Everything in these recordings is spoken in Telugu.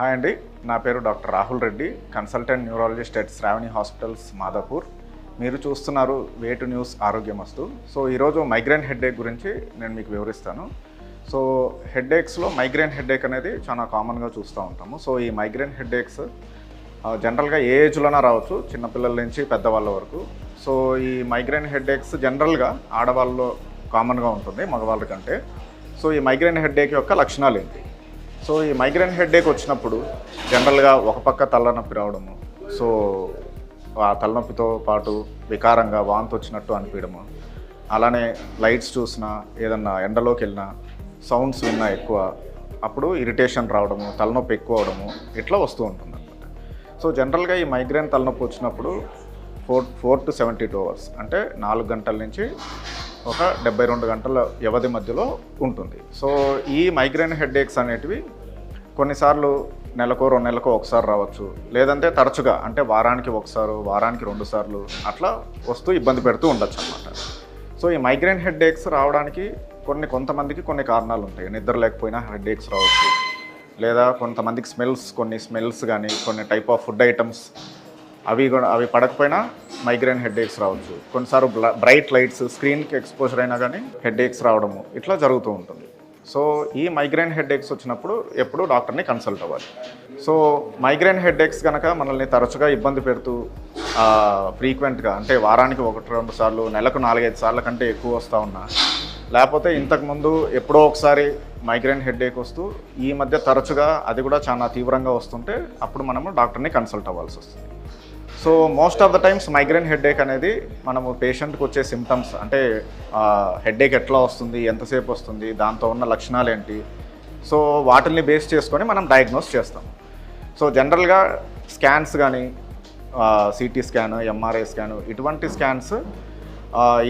హాయ్ అండి. నా పేరు doctor Rahul Reddy consultant neurologist at Shravani hospitals Madhapur. మీరు చూస్తున్నారు వేటు న్యూస్ ఆరోగ్యమస్తు. సో ఈరోజు మైగ్రేన్ హెడ్ఏక్ గురించి నేను మీకు వివరిస్తాను. సో హెడ్ఏక్స్లో మైగ్రేన్ హెడ్ఏక్ అనేది చాలా కామన్గా చూస్తూ ఉంటాము. సో ఈ మైగ్రేన్ హెడ్ఏక్స్ జనరల్గా ఏ ఏజ్లోనా రావచ్చు చిన్నపిల్లల నుంచి పెద్దవాళ్ళ వరకు. సో ఈ మైగ్రేన్ హెడ్ఏక్స్ జనరల్గా ఆడవాళ్ళలో కామన్గా ఉంటుంది మగవాళ్ళ కంటే సో ఈ మైగ్రేన్ హెడ్ఏక్ యొక్క లక్షణాలు ఏంటి? సో ఈ మైగ్రేన్ హెడ్ఏక్ వచ్చినప్పుడు జనరల్గా ఒక పక్క తలనొప్పి రావడము. సో ఆ తలనొప్పితో పాటు వికారంగా వాంతి వచ్చినట్టు అనిపించడము. అలానే లైట్స్ చూసినా ఏదన్నా ఎండలోకి వెళ్ళినా సౌండ్స్ విన్నా ఎక్కువ అప్పుడు ఇరిటేషన్ రావడము తలనొప్పి ఎక్కువ అవడము ఇట్లా వస్తూ ఉంటుంది అనమాట సో జనరల్గా ఈ మైగ్రేన్ తలనొప్పి వచ్చినప్పుడు four four to seventy two hours అంటే నాలుగు గంటల నుంచి ఒక డెబ్బై రెండు గంటల వ్యవధి మధ్యలో ఉంటుంది. సో ఈ మైగ్రేన్ హెడ్ఏక్స్ అనేటివి కొన్నిసార్లు నెలకో రెండు నెలకో ఒకసారి రావచ్చు. లేదంటే తరచుగా అంటే వారానికి ఒకసారి వారానికి రెండు సార్లు అట్లా వస్తూ ఇబ్బంది పెడుతూ ఉండొచ్చు అనమాట సో ఈ మైగ్రేన్ హెడ్ఏక్స్ రావడానికి కొన్ని కొంతమందికి కొన్ని కారణాలు ఉంటాయి. నిద్ర లేకపోయినా హెడ్ఏక్స్ రావచ్చు. లేదా కొంతమందికి స్మెల్స్ కొన్ని స్మెల్స్ కానీ కొన్ని టైప్ ఆఫ్ ఫుడ్ ఐటమ్స్ అవి కూడా అవి పడకపోయినా మైగ్రేన్ హెడ్ఏక్స్ రావచ్చు. కొన్నిసార్లు బ్రైట్ లైట్స్ స్క్రీన్కి ఎక్స్పోజర్ అయినా కానీ హెడ్ఏక్స్ రావడము ఇట్లా జరుగుతూ ఉంటుంది. సో ఈ మైగ్రేన్ హెడ్ఏక్స్ వచ్చినప్పుడు ఎప్పుడు డాక్టర్ని కన్సల్ట్ అవ్వాలి. సో మైగ్రేన్ హెడ్ఏక్స్ కనుక మనల్ని తరచుగా ఇబ్బంది పెడుతూ ఫ్రీక్వెంట్గా అంటే వారానికి ఒకటి రెండు సార్లు నెలకు నాలుగైదు సార్ల కంటే ఎక్కువ వస్తూ ఉన్నా లేకపోతే ఇంతకుముందు ఎప్పుడో ఒకసారి మైగ్రేన్ హెడ్ఏక్ వస్తూ ఈ మధ్య తరచుగా అది కూడా చాలా తీవ్రంగా వస్తుంటే అప్పుడు మనము డాక్టర్ని కన్సల్ట్ అవ్వాల్సి వస్తుంది. So most of the times migraine headache అనేది మనము పేషెంట్కి వచ్చే సిమ్టమ్స్ అంటే హెడ్ఏక్ ఎట్లా వస్తుంది ఎంతసేపు వస్తుంది దాంతో ఉన్న లక్షణాలు ఏంటి సో వాటిని బేస్ చేసుకొని మనం డయాగ్నోస్ చేస్తాం. సో జనరల్గా స్కాన్స్ కానీ సిటీ స్కాన్ ఎంఆర్ఐ స్కాన్ ఇటువంటి స్కాన్స్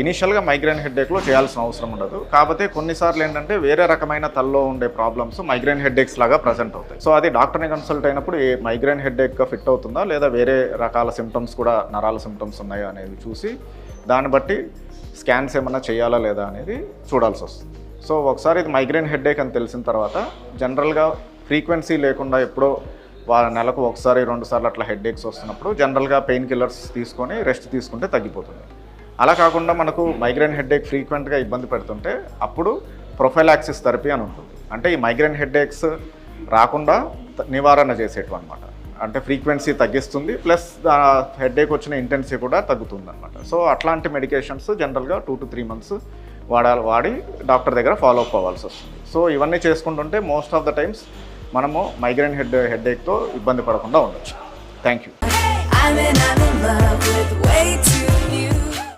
ఇనీషియల్గా మైగ్రేన్ హెడ్ఏక్లో చేయాల్సిన అవసరం ఉండదు. కాకపోతే కొన్నిసార్లు ఏంటంటే వేరే రకమైన తల్లో ఉండే ప్రాబ్లమ్స్ మైగ్రేన్ హెడ్ఏక్స్ లాగా ప్రజెంట్ అవుతాయి. సో అది డాక్టర్ని కన్సల్ట్ అయినప్పుడు ఏ మైగ్రేన్ హెడ్ఏక్గా ఫిట్ అవుతుందా లేదా వేరే రకాల సిమ్టమ్స్ కూడా నరాల సిమ్టమ్స్ ఉన్నాయా అనేది చూసి దాన్ని బట్టి స్కాన్స్ ఏమైనా చేయాలా లేదా అనేది చూడాల్సి వస్తుంది. సో ఒకసారి ఇది మైగ్రేన్ హెడ్ఏక్ అని తెలిసిన తర్వాత జనరల్గా ఫ్రీక్వెన్సీ లేకుండా ఎప్పుడో వా నెలకు ఒకసారి రెండుసార్లు అట్లా హెడ్ఏక్స్ వస్తున్నప్పుడు జనరల్గా పెయిన్ కిల్లర్స్ తీసుకొని రెస్ట్ తీసుకుంటే తగ్గిపోతుంది. అలా కాకుండా మనకు మైగ్రేన్ హెడ్ఏక్ ఫ్రీక్వెంట్గా ఇబ్బంది పెడుతుంటే అప్పుడు ప్రొఫైలాక్సిస్ థెరపీ అని ఉంటుంది. అంటే ఈ మైగ్రేన్ హెడ్ఏక్స్ రాకుండా నివారణ చేసేటివి అనమాట అంటే ఫ్రీక్వెన్సీ తగ్గిస్తుంది ప్లస్ హెడ్ఏక్ వచ్చిన ఇంటెన్సీ కూడా తగ్గుతుంది అనమాట సో అట్లాంటి మెడికేషన్స్ జనరల్గా టూ టు త్రీ మంత్స్ వాడాలి వాడి డాక్టర్ దగ్గర ఫాలో అప్ అవ్వాల్సి వస్తుంది. సో ఇవన్నీ చేసుకుంటుంటే మోస్ట్ ఆఫ్ ద టైమ్స్ మనము మైగ్రేన్ హెడ్ హెడ్ఏక్తో ఇబ్బంది పడకుండా ఉండొచ్చు. Thank you